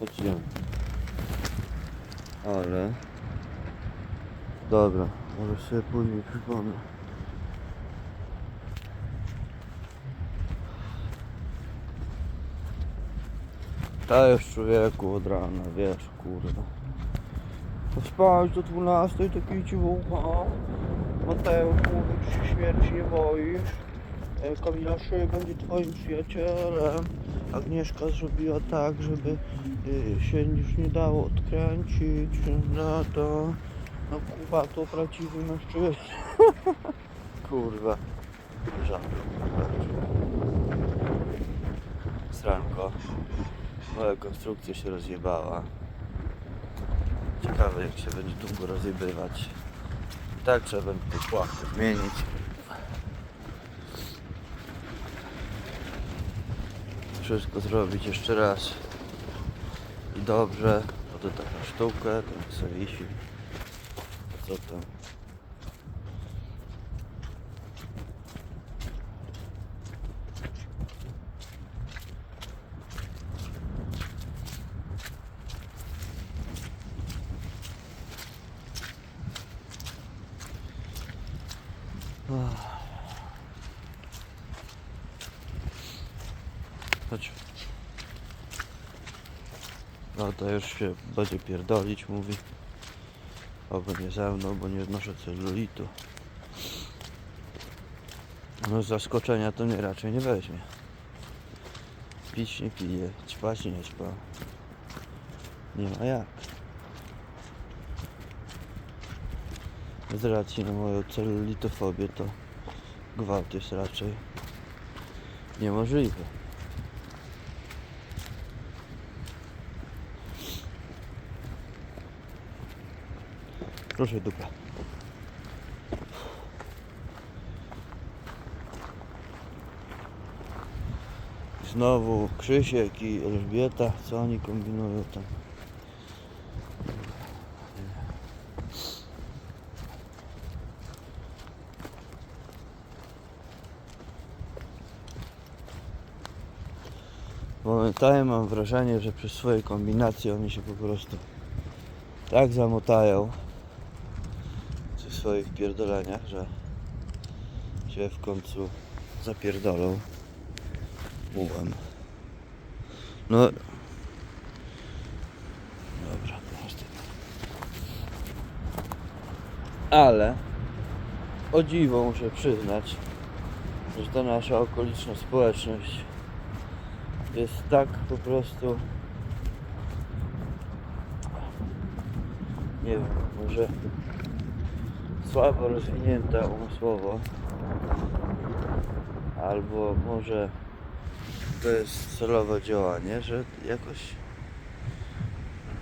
Chodźmy. Ale... Dobra, może sobie później przypomnę. Już człowieku od rana, wiesz, kurwa. Spać do 12, taki dziwucha. Mateusz mówi, czy się śmierci nie boisz. E, Kamila Szyj będzie twoim przyjacielem. Agnieszka zrobiła tak, żeby y, się już nie dało odkręcić. No to... No kurwa, to prawdziwy mężczyzna. kurwa. Żart. Sranko. Moja konstrukcja się rozjebała. Ciekawe jak się będzie długo rozjebywać. Tak trzeba będzie płachty zmienić. Wszystko zrobić jeszcze raz. I dobrze. Bo to taka sztuka, to sobie wisi. Co tam? No to już się będzie pierdolić, mówi. Oby nie ze mną, bo nie znoszę celulitu. No z zaskoczenia to mnie raczej nie weźmie. Pić nie pije, ćpać nie ćpa. Nie ma jak. Z racji na moją celulitofobię to gwałt jest raczej niemożliwy. Proszę dupę. Znowu Krzysiek i Elżbieta, co oni kombinują tam? Momentami mam wrażenie, że przez swoje kombinacje oni się po prostu tak zamotają swoich pierdoleniach, że się w końcu zapierdolą mułem. No. Dobra. Ale o dziwo muszę przyznać, że ta nasza okoliczna społeczność jest tak po prostu nie wiem, może słabo rozwinięta umysłowo albo może to jest celowe działanie, że jakoś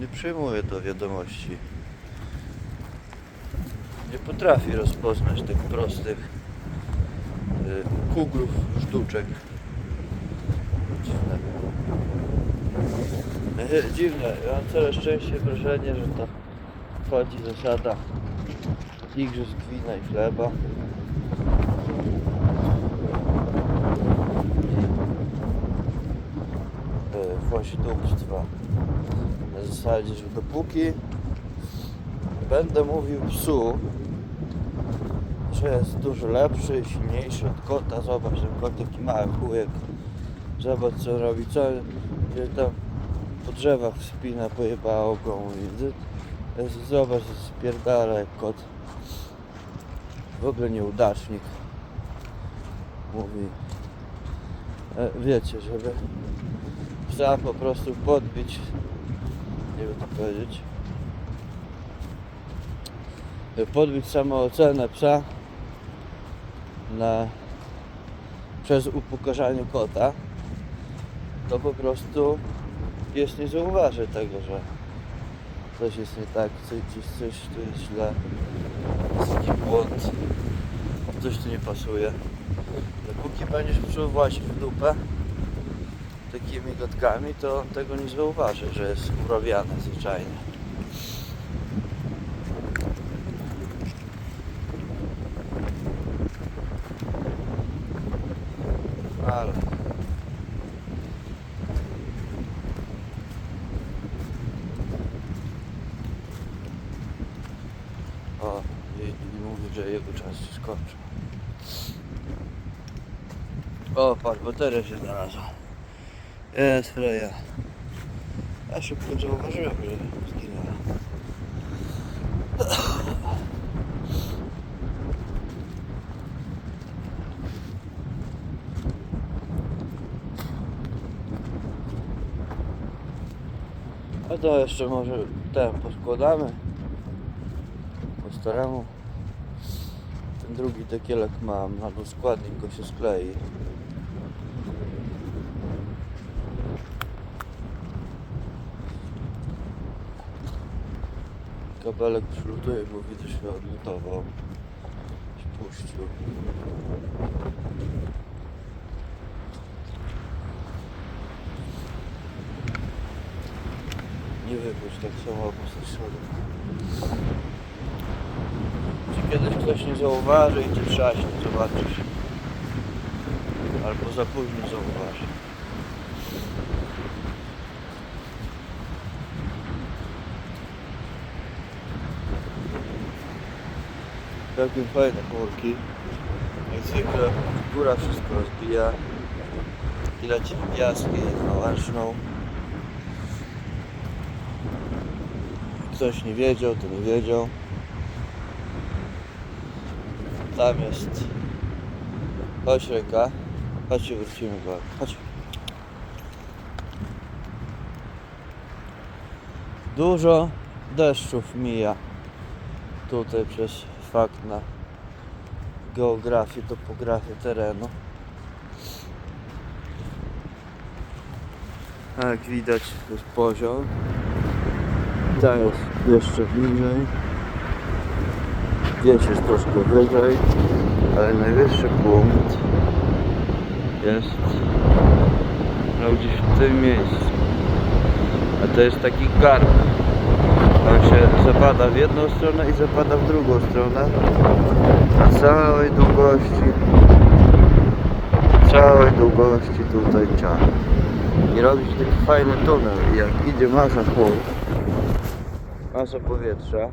nie przyjmuje do wiadomości. Nie potrafi rozpoznać tych prostych y, kugrów, sztuczek. Dziwne. Y, Dziwne. Ja mam coraz częściej wrażenie, że to wchodzi zasada igrzysk wina i chleba. e, właścidumstwa. Na zasadzie, że dopóki będę mówił psu, że jest dużo lepszy i silniejszy od kota, zobacz, ten kot taki mały chujek. Zobacz co robi, co gdzie tam po drzewach spina, pojebało go zobacz, spierdala jak kot. W ogóle nieudacznik. Mówi, e, wiecie, żeby psa po prostu podbić, nie wiem co powiedzieć, podbić samoocenę psa na, przez upokarzanie kota, to po prostu pies nie zauważy tego, że coś jest nie tak, coś, coś tu jest źle, jest błąd, coś tu nie pasuje. Dopóki będziesz włazić w dupę, takimi gotkami, to tego nie zauważy, że jest urabiane zwyczajnie. Ale O, i, i mówi, że jego czas się skończył. O, patrz, bateria się znalazła. Jest Freja. Ja szybko zauważyłem, że zginęła. A to jeszcze może ten poskładamy po staremu. Drugi tekielek mam, albo składnik go się sklei. Kabelek przylutuje, bo widzę się odlutował. Się puścił. Nie wypuść tak samo po środek. Czy kiedyś ktoś nie zauważy i cię trzaśnie, zobaczysz. Albo za późno zauważy. Całkiem fajne chmurki. Jak zwykle góra wszystko rozbija. I leci piaski na łączną. Ktoś nie wiedział, to nie wiedział. Tam jest. Chodź ręka. Chodźcie, wrócimy go. Chodź. Dużo deszczów mija tutaj przez fakt na geografię, topografię terenu. Jak widać to jest poziom. Ta jest jeszcze bliżej. Gdzieś jest troszkę wyżej, ale najwyższy punkt jest no gdzieś w tym miejscu. A to jest taki garb. On się zapada w jedną stronę i zapada w drugą stronę. Na całej długości całej długości tutaj ciąg. I robi się taki fajny tunel. I jak idzie masa chmur, masa powietrza,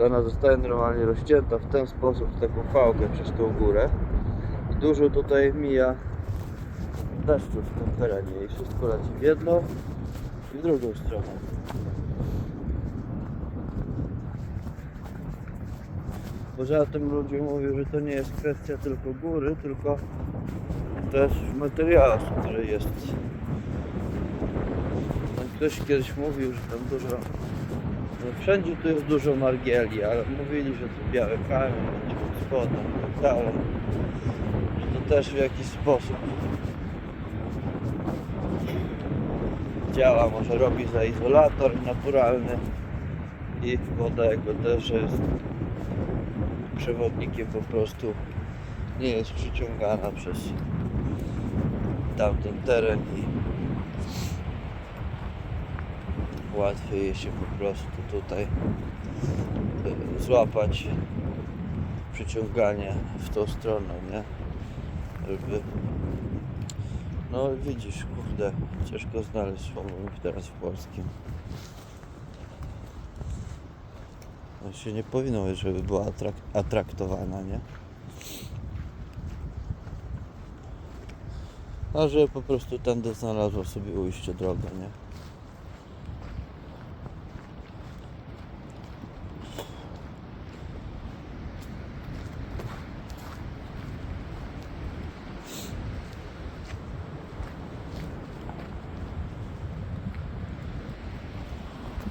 to ona zostaje normalnie rozcięta w ten sposób, w taką fałkę przez tą górę. Dużo tutaj mija deszczu w tym terenie i wszystko leci w jedną i w drugą stronę. Poza tym ludzie mówią, że to nie jest kwestia tylko góry, tylko też materiału, który jest. Ktoś kiedyś mówił, że tam dużo, wszędzie tu jest dużo margieli, ale mówili, że to biały kamień będzie pod spodem i tak dalej. Że to też w jakiś sposób działa, może robi za izolator naturalny i woda jako też jest przewodnikiem po prostu nie jest przyciągana przez tamten teren i łatwiej się po prostu tutaj e, złapać przyciąganie w tą stronę, nie? Żeby no widzisz, kurde, ciężko znaleźć słownik teraz w polskim. No się nie powinno być, żeby była atrak- atraktowana, nie? A że po prostu tędy znalazła sobie ujście drogę, nie?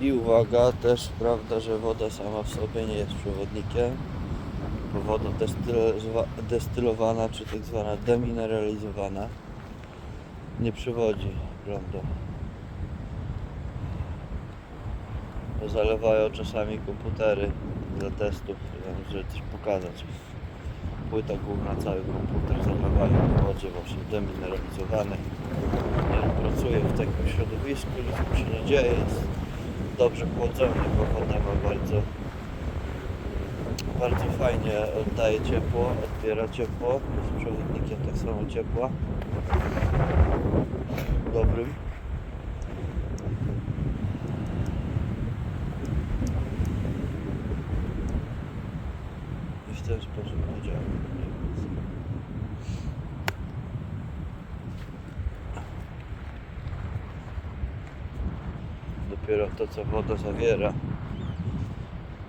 I uwaga, też prawda, że woda sama w sobie nie jest przewodnikiem, woda destylo- destylowana, czy tak zwana demineralizowana, nie przewodzi prądu. Zalewają czasami komputery dla testów, żeby coś pokazać. Płyta główna, cały komputer zalewają w wodzie właśnie demineralizowanej. Nie pracuje w takim środowisku, nic się nie dzieje, jest dobrze chłodzony, bo woda ma bardzo bardzo fajnie oddaje ciepło, odbiera ciepło, jest przewodnikiem tak samo ciepła. Dobrym. ten sposób działa. To, co woda zawiera,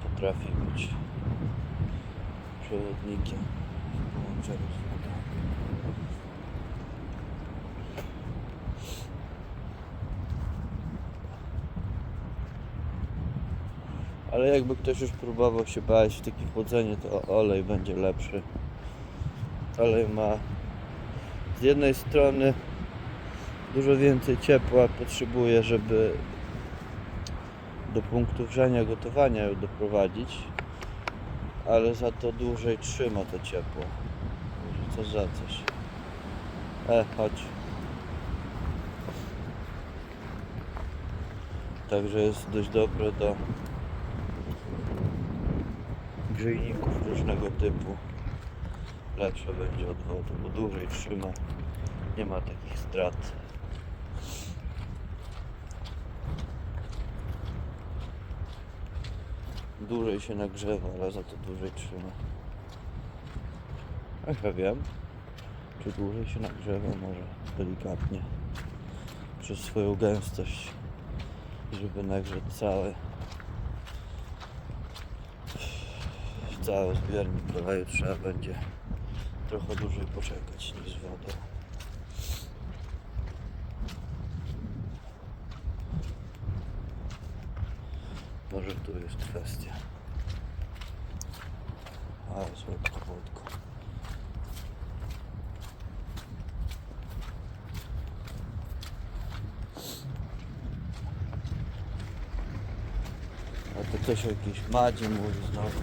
potrafi być przewodnikiem w z wodą. Ale jakby ktoś już próbował się bać w takie chłodzenie, to olej będzie lepszy. Olej ma z jednej strony dużo więcej ciepła potrzebuje, żeby do punktu grzania, gotowania ją doprowadzić, ale za to dłużej trzyma to ciepło. Może coś za coś. E, chodź. Także jest dość dobre do grzejników różnego typu. Lepsze będzie od wody, bo dłużej trzyma. Nie ma takich strat. Dłużej się nagrzewa, ale za to dłużej trzyma. Ach, ja wiem. Czy dłużej się nagrzewa? Może delikatnie. Przez swoją gęstość. Żeby nagrzeć cały cały zbiornik oleju trzeba będzie trochę dłużej poczekać niż z wodą. Może tu jest kwestia. A, słodko, słodko. A to coś o jakiejś madzie mówi znowu.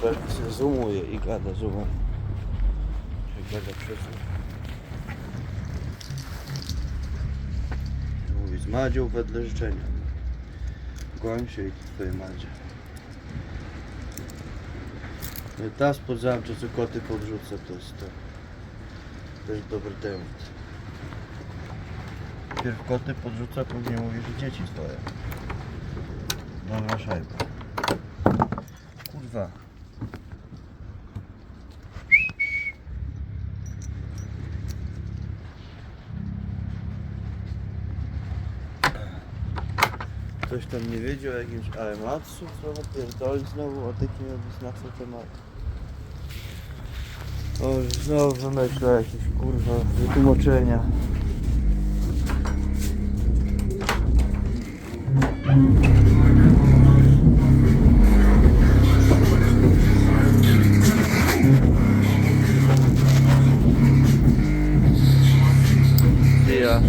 Pewnie się zoomuje i gada zoomem. Czy gada przez zoom. Mówi z Madzią wedle życzenia. Się i twojej Madzie. No spod zamcza, co koty podrzuca, to jest to. Też dobry temat. Pierw koty podrzuca, później mówi, że dzieci swoje. Dobra szajba. Kurwa. Ktoś tam nie wiedział o jakimś Aematsu, co pierdoli znowu o takim wyznawcą tematu. O, znowu wymyśla jakieś kurwa wytłumaczenia. Ja.